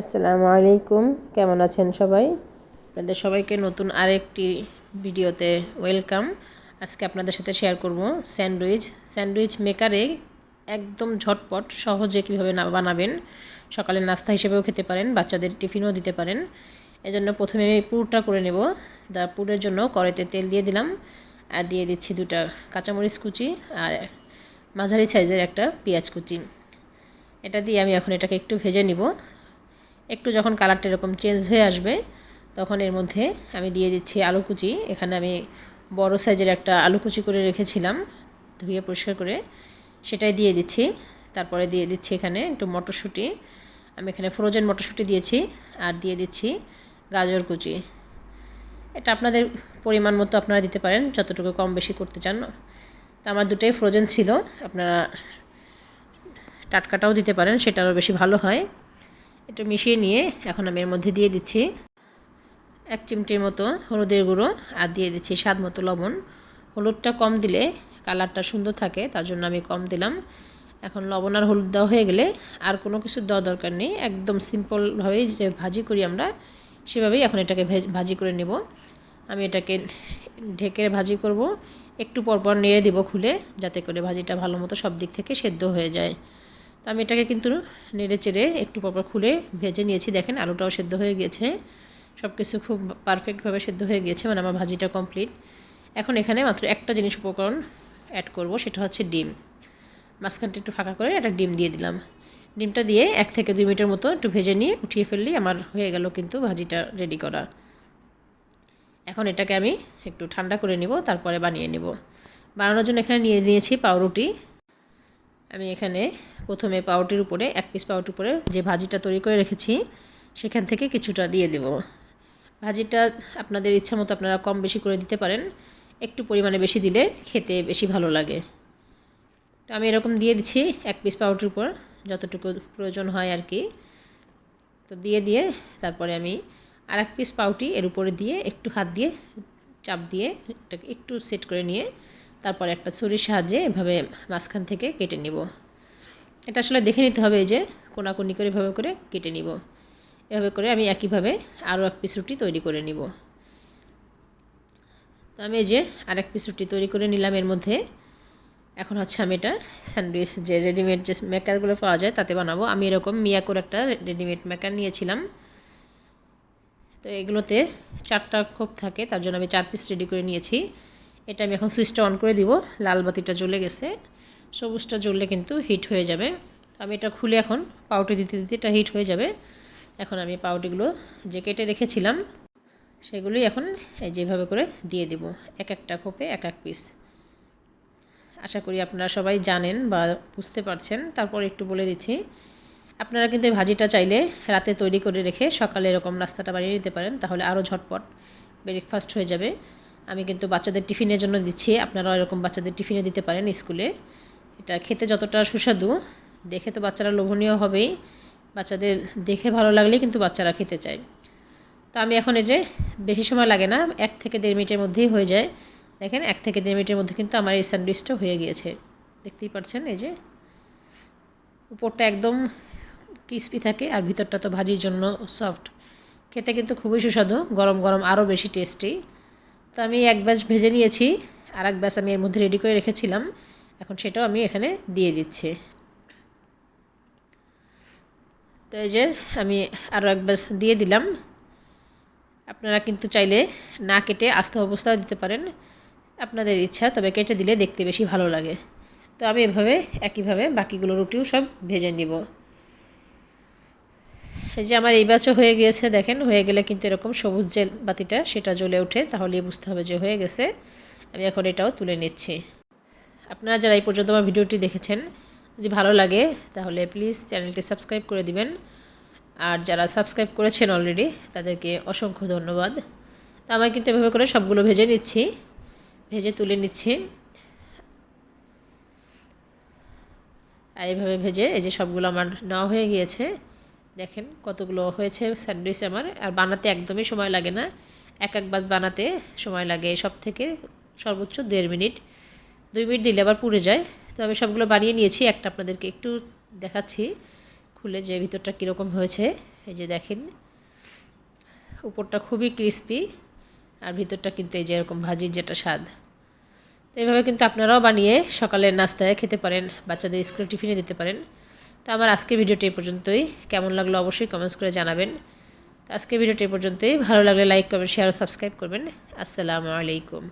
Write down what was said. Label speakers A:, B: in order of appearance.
A: আসসালামু আলাইকুম। কেমন আছেন সবাই? আপনাদের সবাইকে নতুন আরেকটি ভিডিওতে ওয়েলকাম। আজকে আপনাদের সাথে শেয়ার করব স্যান্ডউইচ। স্যান্ডউইচ মেকারে একদম ঝটপট, সহজে কীভাবে বানাবেন, সকালে নাস্তা হিসেবেও খেতে পারেন, বাচ্চাদের টিফিনও দিতে পারেন। এজন্য প্রথমে আমি পুরটা করে নেব। দা পুরের জন্য কড়াইতে তেল দিয়ে দিলাম। আর দিয়ে দিচ্ছি দুটা কাঁচামরিচ কুচি আর মাঝারি সাইজের একটা পেঁয়াজ কুচি। এটা দিয়ে আমি এখন এটাকে একটু ভেজে নিব। একটু যখন কালারটা এরকম চেঞ্জ হয়ে আসবে, তখন এর মধ্যে আমি দিয়ে দিচ্ছি আলু কুচি। এখানে আমি বড় সাইজের একটা আলু কুচি করে রেখেছিলাম, ধুয়ে পরিষ্কার করে। সেটাই দিয়ে দিচ্ছি। তারপরে দিয়ে দিচ্ছি এখানে একটু মটরশুঁটি। আমি এখানে ফ্রোজেন মটরশুঁটি দিয়েছি আর দিয়ে দিচ্ছি গাজর কুচি। এটা আপনাদের পরিমাণ মতো আপনারা দিতে পারেন, যতটুকু কম বেশি করতে চান। তা আমার দুটোই ফ্রোজেন ছিল। আপনারা টাটকাটাও দিতে পারেন সেটা আরও বেশি ভালো হয়। একটু মিশিয়ে নিয়ে এখন আমি এর মধ্যে দিয়ে দিচ্ছি এক চিমটির মতো হলুদের গুঁড়ো আর দিয়ে দিচ্ছি স্বাদ মতো লবণ। হলুদটা কম দিলে কালারটা সুন্দর থাকে, তার জন্য আমি কম দিলাম। এখন লবণ আর হলুদ দেওয়া হয়ে গেলে আর কোনো কিছু দেওয়া দরকার নেই। একদম সিম্পলভাবেই যে ভাজি করি আমরা, সেভাবেই এখন এটাকে ভাজি করে নেব। আমি এটাকে ঢেকে ভাজি করব। একটু পরপর নেড়ে দিব খুলে, যাতে করে ভাজিটা ভালো মতো সব দিক থেকে সেদ্ধ হয়ে যায়। তো আমি এটাকে কিন্তু নেড়ে চেড়ে একটু পরপর খুলে ভেজে নিয়েছি। দেখেন আলুটাও সেদ্ধ হয়ে গিয়েছে। সব কিছু খুব পারফেক্টভাবে সেদ্ধ হয়ে গিয়েছে মানে আমার ভাজিটা কমপ্লিট এখন এখানে মাত্র একটা জিনিস উপকরণ অ্যাড করব, সেটা হচ্ছে ডিম। মাঝখানটা একটু ফাঁকা করে একটা ডিম দিয়ে দিলাম। ডিমটা দিয়ে এক থেকে দুই মিনিটের মতো একটু ভেজে নিয়ে উঠিয়ে ফেললেই আমার হয়ে গেল কিন্তু ভাজিটা রেডি করা। এখন এটাকে আমি একটু ঠান্ডা করে নিব, তারপরে বানিয়ে নেব। বানানোর জন্য এখানে নিয়ে নিয়েছি পাউরুটি। আমি এখানে প্রথমে পাউটির উপরে, এক পিস পাউরুটির উপরে যে ভাজিটা তৈরি করে রেখেছি, সেখান থেকে কিছুটা দিয়ে দেব। ভাজিটা আপনাদের ইচ্ছা মতো আপনারা কম বেশি করে দিতে পারেন, একটু পরিমাণে বেশি দিলে খেতে বেশি ভালো লাগে। তো আমি এরকম দিয়ে দিচ্ছি এক পিস পাউরুটির উপর, যতটুকু প্রয়োজন হয় আর কি। তো দিয়ে দিয়ে তারপরে আমি আর এক পিস পাউটি এর উপরে দিয়ে একটু হাত দিয়ে, চাপ দিয়ে একটু সেট করে নিয়ে তারপর একটা ছুরির সাহায্যে এভাবে মাঝখান থেকে কেটে নিব। এটা আসলে দেখে নিতে হবে যে কোনাকুনি করে এভাবে করে কেটে নিব। এভাবে করে আমি একইভাবে আরও এক পিস রুটি তৈরি করে নিব। তো আমি যে আর এক পিস রুটি তৈরি করে নিলাম এর মধ্যে। এখন হচ্ছে আমি এটা স্যান্ডউইচ যে রেডিমেড যে মেকারগুলো পাওয়া যায় তাতে বানাবো। আমি এরকম মিয়াকোর একটা রেডিমেড মেকার নিয়েছিলাম। তো এগুলোতে চারটা খোপ থাকে, তার জন্য আমি চার পিস রেডি করে নিয়েছি। এটা আমি এখন সুইচটা অন করে দিব। লাল বাতিটা জ্বলে গেছে। সবুজটা জ্বললে কিন্তু হিট হয়ে যাবে। আমি এটা খুলে এখন পাউটি দিতে দিতে এটা হিট হয়ে যাবে। এখন আমি পাউটিগুলো যে কেটে রেখেছিলাম, সেগুলি এখন যেভাবে করে দিয়ে দেব। এক একটা খোপে এক এক পিস আশা করি আপনারা সবাই জানেন বা বুঝতে পারছেন। তারপর একটু বলে দিচ্ছি, আপনারা কিন্তু এই ভাজিটা চাইলে রাতে তৈরি করে রেখে সকালে এরকম নাস্তাটা বানিয়ে নিতে পারেন। তাহলে আরও ঝটপট ব্রেকফাস্ট হয়ে যাবে। আমি কিন্তু বাচ্চাদের টিফিনের জন্য দিচ্ছি। আপনারা এরকম বাচ্চাদের টিফিনে দিতে পারেন স্কুলে। এটা খেতে যতটা সুস্বাদু, দেখে তো বাচ্চারা লোভনীয় হবেই। বাচ্চাদের দেখে ভালো লাগলেই কিন্তু বাচ্চারা খেতে চায়। তো আমি এখন এই যে বেশি সময় লাগে না, এক থেকে দেড় মিনিটের মধ্যেই হয়ে যায়। দেখেন, এক থেকে দেড় মিনিটের মধ্যে কিন্তু আমার এই স্যান্ডউইচটা হয়ে গিয়েছে। দেখতেই পাচ্ছেন এই যে। উপরটা একদম ক্রিস্পি থাকে আর ভিতরটা তো ভাজির জন্য সফট। খেতে কিন্তু খুবই সুস্বাদু, গরম গরম আরও বেশি টেস্টি। তো আমি এক ব্যাচ ভেজে নিয়েছি, আর এক ব্যাচ আমি এর মধ্যে রেডি করে রেখেছিলাম। এখন সেটাও আমি এখানে দিয়ে দিচ্ছি। তো এই যে আমি আরও এক ব্যাচ দিয়ে দিলাম। আপনারা কিন্তু চাইলে না কেটে আস্ত অবস্থাও দিতে পারেন। আপনাদের ইচ্ছা, তবে কেটে দিলে দেখতে বেশি ভালো লাগে। তো আমি এভাবে, একইভাবে বাকিগুলো রুটিও সব ভেজে নিব। যে আমার এই ব্যাচও হয়ে গিয়েছে, দেখেন, হয়ে গেলে কিন্তু এরকম সবুজ যে বাতিটা, সেটা জ্বলে ওঠে তাহলে বুঝতে হবে যে হয়ে গেছে। আমি এখন এটাও তুলে নিচ্ছি। আপনারা যারা এই পর্যন্ত আমার ভিডিওটি দেখেছেন, যদি ভালো লাগে, তাহলে প্লিজ চ্যানেলটি সাবস্ক্রাইব করে দিবেন। আর যারা সাবস্ক্রাইব করেছেন অলরেডি তাদেরকে অসংখ্য ধন্যবাদ। তা আমি কিন্তু এভাবে করে সবগুলো ভেজে নিচ্ছি, ভেজে তুলে নিচ্ছি। আর এইভাবে ভেজে এই যে সবগুলো আমার নেওয়া হয়ে গিয়েছে। দেখেন কতগুলো হয়েছে স্যান্ডউইচ আমার, আর বানাতে একদমই সময় লাগে না। এক এক বাস বানাতে সময় লাগে সব থেকে সর্বোচ্চ দেড় মিনিট। দুই মিনিট দিলে আবার পুড়ে যায়। তো আমি সবগুলো বানিয়ে নিয়েছি, একটা আপনাদেরকে একটু দেখাচ্ছি। খুলে যে ভিতরটা কীরকম হয়েছে, এই যে দেখেন। উপরটা খুবই ক্রিস্পি, আর ভিতরটা কিন্তু এই যে এরকম ভাজির যেটা স্বাদ। তো এইভাবে কিন্তু আপনারাও বানিয়ে সকালের নাস্তায় খেতে পারেন, বাচ্চাদের স্কুল টিফিনে দিতে পারেন। তো আমার আজকে ভিডিওটি এই পর্যন্তই। কেমন লাগল অবশ্যই কমেন্টস করে জানাবেন। আজকে ভিডিওটি এই পর্যন্তই। ভালো লাগলে লাইক কমেন্ট শেয়ার সাবস্ক্রাইব করবেন। আসসালামু আলাইকুম।